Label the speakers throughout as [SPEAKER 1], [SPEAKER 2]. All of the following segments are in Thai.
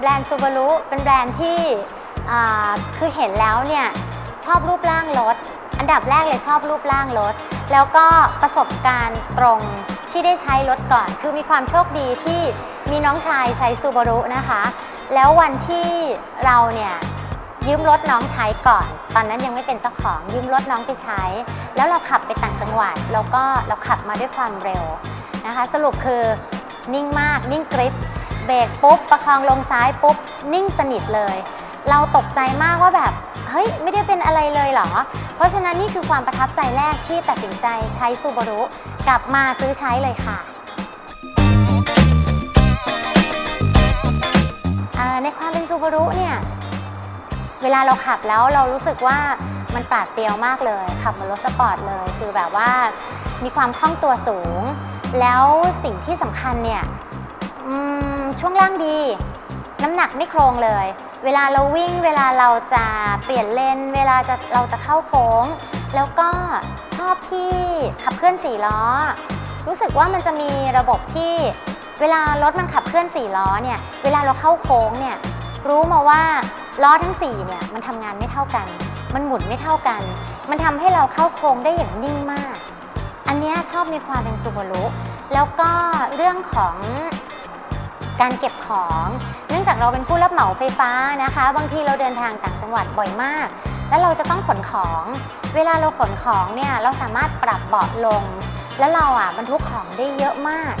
[SPEAKER 1] แบรนด์ซูบารุเป็นแบรนด์ที่คือเห็นแล้วเนี่ยชอบรูปร่างรถ อันดับแรกเลยชอบรูปร่างรถ แล้วก็ประสบการณ์ตรงที่ได้ใช้รถก่อน คือมีความโชคดีที่มีน้องชายใช้ซูบารุนะคะ แล้ววันที่เราเนี่ยยืมรถน้องใช้ก่อน ตอนนั้นยังไม่เป็นเจ้าของยืมรถน้องไปใช้ แล้วเราขับไปต่างจังหวัดแล้วก็เราขับมาด้วยความเร็วนะคะ สรุปคือนิ่งมากนิ่งกริป เบรกปุ๊บ ประคองลงซ้ายปุ๊บ นิ่งสนิทเลย เราตกใจมากว่าแบบ เฮ้ย ไม่ได้เป็นอะไรเลยเหรอ เพราะฉะนั้นนี่คือความประทับใจแรกที่ตัดสินใจใช้ซูบารุกลับมาซื้อใช้เลยค่ะในความเป็นซูบารุเนี่ย เวลาเราขับแล้วเรารู้สึกว่ามันปราดเปรียวมากเลย ขับเหมือนรถสปอร์ตเลย คือแบบว่ามีความคล่องตัวสูง แล้วสิ่งที่สำคัญเนี่ย อืมช่วงล่างดี น้ำหนักไม่โครงเลย เวลาเราวิ่ง เวลาเราจะเปลี่ยนเลน เวลาจะเราจะเข้าโค้ง แล้วก็ชอบที่ขับเคลื่อนสี่ล้อ รู้สึกว่ามันจะมีระบบที่เวลารถมันขับเคลื่อนสี่ล้อเนี่ย เวลาเราเข้าโค้งเนี่ย รู้มาว่าล้อทั้งสี่เนี่ยมันทำงานไม่เท่ากัน มันหมุนไม่เท่ากัน มันทำให้เราเข้าโค้งได้อย่างนิ่งมาก อันเนี้ยชอบมีความเป็นซูบารุแล้วก็เรื่องของ การเก็บของ เนื่องจากเราเป็นผู้รับเหมาไฟฟ้านะคะ บางทีเราเดินทางต่างจังหวัดบ่อยมาก แล้วเราจะต้องขนของ เวลาเราขนของเนี่ยเราสามารถปรับเบาะลง แล้วเราอะบรรทุกของได้เยอะมาก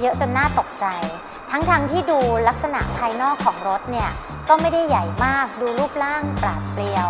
[SPEAKER 1] เยอะจนน่าตกใจ ทั้งทางๆที่ดูลักษณะภายนอกของรถเนี่ยก็ไม่ได้ใหญ่มากดูรูปร่างปราดเปรียว